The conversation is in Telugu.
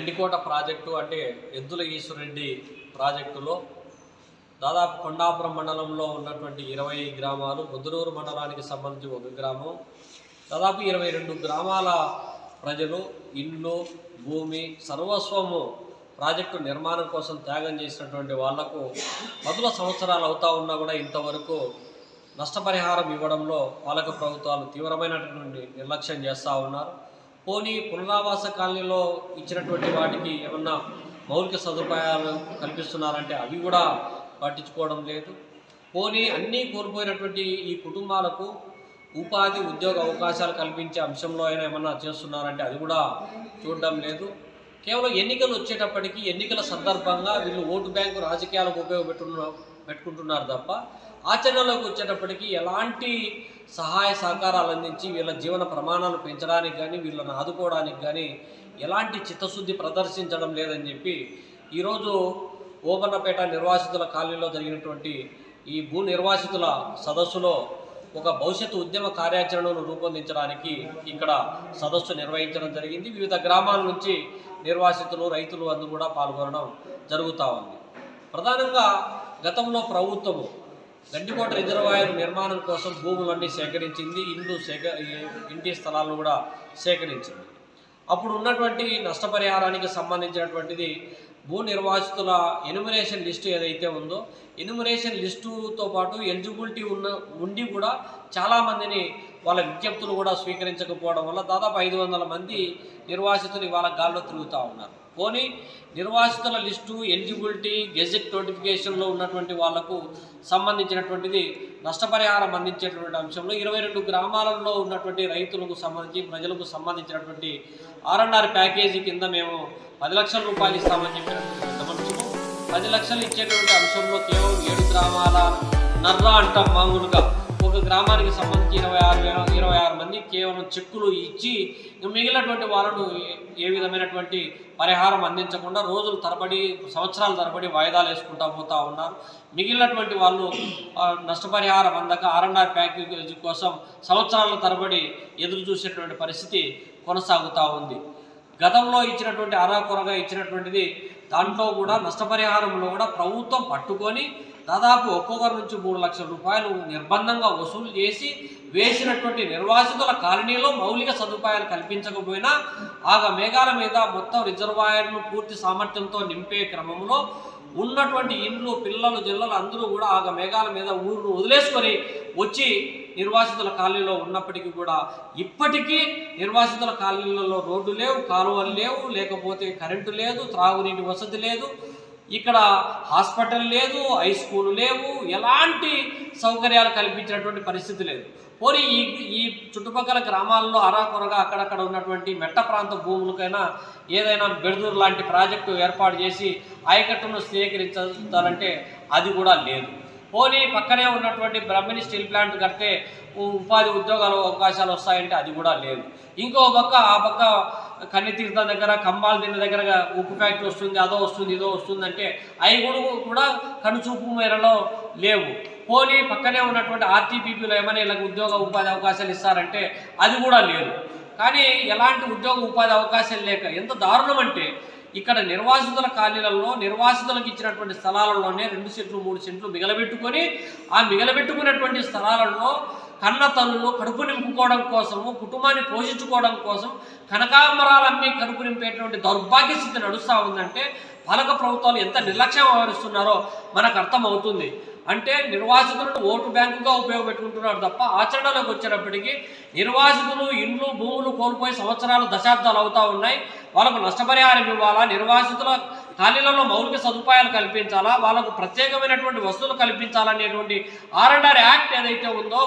గండికోట ప్రాజెక్టు అంటే ఎద్దుల ఈశ్వరెడ్డి ప్రాజెక్టులో దాదాపు కొండాపురం మండలంలో ఉన్నటువంటి ఇరవై గ్రామాలు ముద్దునూరు మండలానికి సంబంధించి ఒక గ్రామం. దాదాపు ఇరవై రెండు గ్రామాల ప్రజలు ఇల్లు భూమి సర్వస్వము ప్రాజెక్టు నిర్మాణం కోసం త్యాగం చేసినటువంటి వాళ్ళకు పదుల సంవత్సరాలు అవుతా ఉన్నా కూడా ఇంతవరకు నష్టపరిహారం ఇవ్వడంలో పాలక ప్రభుత్వాలు తీవ్రమైనటువంటి నిర్లక్ష్యం చేస్తూ ఉన్నారు. పోనీ పునరావాస కాలనీలో ఇచ్చినటువంటి వాటికి ఏమన్నా మౌలిక సదుపాయాలు కల్పిస్తున్నారంటే అవి కూడా పట్టించుకోవడం లేదు. పోనీ అన్నీ కోల్పోయినటువంటి ఈ కుటుంబాలకు ఉపాధి ఉద్యోగ అవకాశాలు కల్పించే అంశంలో అయినా ఏమన్నా చేస్తున్నారంటే అది కూడా చూడడం లేదు. కేవలం ఎన్నికలు వచ్చేటప్పటికి ఎన్నికల సందర్భంగా వీళ్ళు ఓటు బ్యాంకు రాజకీయాలకు ఉపయోగపెట్టున్న పెట్టుకుంటున్నారు తప్ప ఆచరణలోకి వచ్చేటప్పటికి ఎలాంటి సహాయ సహకారాలు అందించి వీళ్ళ జీవన ప్రమాణాలు పెంచడానికి కానీ వీళ్ళని ఆదుకోవడానికి కానీ ఎలాంటి చిత్తశుద్ధి ప్రదర్శించడం లేదని చెప్పి ఈరోజు ఓబన్నపేట నిర్వాసితుల కాలనీలో జరిగినటువంటి ఈ భూ నిర్వాసితుల సదస్సులో ఒక భవిష్యత్తు ఉద్యమ కార్యాచరణను రూపొందించడానికి ఇక్కడ సదస్సు నిర్వహించడం జరిగింది. వివిధ గ్రామాల నుంచి నిర్వాసితులు రైతులు అందరూ కూడా పాల్గొనడం జరుగుతూ ఉంది. ప్రధానంగా గతంలో ప్రభుత్వము దండికోట రిజర్వాయర్ నిర్మాణం కోసం భూములన్నీ సేకరించింది. ఇండ్లు సేక ఇంటి స్థలాలను కూడా సేకరించింది. అప్పుడు ఉన్నటువంటి నష్టపరిహారానికి సంబంధించినటువంటిది భూ నిర్వాసితుల ఎనుమరేషన్ లిస్టు ఏదైతే ఉందో ఎనుమరేషన్ లిస్టుతో పాటు ఎలిజిబిలిటీ ఉన్న ఉండి కూడా చాలామందిని వాళ్ళ విజ్ఞప్తులు కూడా స్వీకరించకపోవడం వల్ల దాదాపు ఐదు వందల మంది నిర్వాసితులు ఇవాళ గాల్లో తిరుగుతూ ఉన్నారు. పోనీ నిర్వాసితుల లిస్టు ఎలిజిబిలిటీ గెజెట్ నోటిఫికేషన్లో ఉన్నటువంటి వాళ్ళకు సంబంధించినటువంటిది నష్టపరిహారం అందించేటువంటి అంశంలో ఇరవై రెండు గ్రామాలలో ఉన్నటువంటి రైతులకు సంబంధించి ప్రజలకు సంబంధించినటువంటి ఆర్ఎన్ఆర్ ప్యాకేజీ కింద మేము పది లక్షల రూపాయలు ఇస్తామని చెప్పినటువంటి పెద్ద మనుషులు పది లక్షలు ఇచ్చేటువంటి అంశంలో కేవలం ఏడు గ్రామాల నర్రా అంటాం మామూలుగా. ఒక గ్రామానికి సంబంధించి ఇరవై ఆరు వేల ఇరవై ఆరు మంది కేవలం చెక్కులు ఇచ్చి మిగిలినటువంటి వాళ్ళను ఏ- విధమైనటువంటి పరిహారం అందించకుండా రోజులు తరబడి సంవత్సరాల తరబడి వాయిదాలు వేసుకుంటా పోతా ఉన్నారు. మిగిలినటువంటి వాళ్ళు నష్టపరిహారం అందక ఆర్ఎన్ఆర్ ప్యాకేజీ కోసం సంవత్సరాల తరబడి ఎదురు చూసేటువంటి పరిస్థితి కొనసాగుతూ ఉంది. గతంలో ఇచ్చినటువంటి అరాకొరగా ఇచ్చినటువంటిది దాంట్లో కూడా నష్టపరిహారంలో కూడా ప్రభుత్వం పట్టుకొని దాదాపు ఒక్కొక్కరి నుంచి మూడు లక్షల రూపాయలు నిర్బంధంగా వసూలు చేసి వేసినటువంటి నిర్వాసితుల కాలనీలో మౌలిక సదుపాయాలు కల్పించకపోయినా ఆగ మేఘాల మీద మొత్తం రిజర్వాయర్ను పూర్తి సామర్థ్యంతో నింపే క్రమంలో ఉన్నటువంటి ఇండ్లు పిల్లలు జిల్లలు అందరూ కూడా ఆగ మేఘాల మీద ఊరును వదిలేసుకొని వచ్చి నిర్వాసితుల కాలనీలో ఉన్నప్పటికీ కూడా ఇప్పటికీ నిర్వాసితుల కాలనీలలో రోడ్డు లేవు కాలువలు లేవు లేకపోతే కరెంటు లేదు త్రాగునీటి వసతి లేదు. ఇక్కడ హాస్పిటల్ లేదు హై స్కూల్ లేవు ఎలాంటి సౌకర్యాలు కల్పించినటువంటి పరిస్థితి లేదు. పోనీ ఈ ఈ చుట్టుపక్కల గ్రామాల్లో అరాకొరగా అక్కడక్కడ ఉన్నటువంటి మెట్ట ప్రాంత భూములకైనా ఏదైనా బెడదూరు లాంటి ప్రాజెక్టు ఏర్పాటు చేసి ఆయకట్టును స్థిరీకరించాలంటే అది కూడా లేదు. పోనీ పక్కనే ఉన్నటువంటి బ్రహ్మిణి స్టీల్ ప్లాంట్ కడితే ఉపాధి ఉద్యోగాల అవకాశాలు వస్తాయంటే అది కూడా లేదు. ఇంకో పక్క ఆ పక్క కన్నెతీర్థం దగ్గర కంబాల దిన్న దగ్గర ఉప్పు ఫ్యాక్టరీ వస్తుంది అదో వస్తుంది ఇదో వస్తుంది అంటే అవి కూడా కూడా కనుచూపు మేరలో లేవు. పోనీ పక్కనే ఉన్నటువంటి ఆర్టీపీపీలో ఏమైనా ఇలా ఉద్యోగ ఉపాధి అవకాశాలు ఇస్తారంటే అది కూడా లేదు. కానీ ఎలాంటి ఉద్యోగ ఉపాధి అవకాశాలు లేక ఎంత దారుణం అంటే ఇక్కడ నిర్వాసితుల కాలనీలలో నిర్వాసితులకు ఇచ్చినటువంటి స్థలాలలోనే రెండు సెంట్లు మూడు సెంట్లు మిగలబెట్టుకొని ఆ మిగలబెట్టుకున్నటువంటి స్థలాలలో కన్న తల్లులు కడుపు నింపుకోవడం కోసము కుటుంబాన్ని పోషించుకోవడం కోసం కనకాంబరాలు అమ్మి కడుపు నింపేటువంటి దౌర్భాగ్య స్థితి నడుస్తూ ఉందంటే పాలక ప్రభుత్వాలు ఎంత నిర్లక్ష్యం వ్యవహరిస్తున్నారో మనకు అర్థమవుతుంది. అంటే నిర్వాసితులను ఓటు బ్యాంకుగా ఉపయోగపెట్టుకుంటున్నారు తప్ప ఆచరణలోకి వచ్చినప్పటికీ నిర్వాసితులు ఇండ్లు భూములు కోల్పోయి సంవత్సరాలు దశాబ్దాలు అవుతూ ఉన్నాయి. వాళ్ళకు నష్టపరిహారం ఇవ్వాలా? నిర్వాసితుల ఖాళీలలో మౌలిక సదుపాయాలు కల్పించాలా? వాళ్ళకు ప్రత్యేకమైనటువంటి వస్తువులు కల్పించాలనేటువంటి ఆర్ అండ్ ఆర్ యాక్ట్ ఏదైతే ఉందో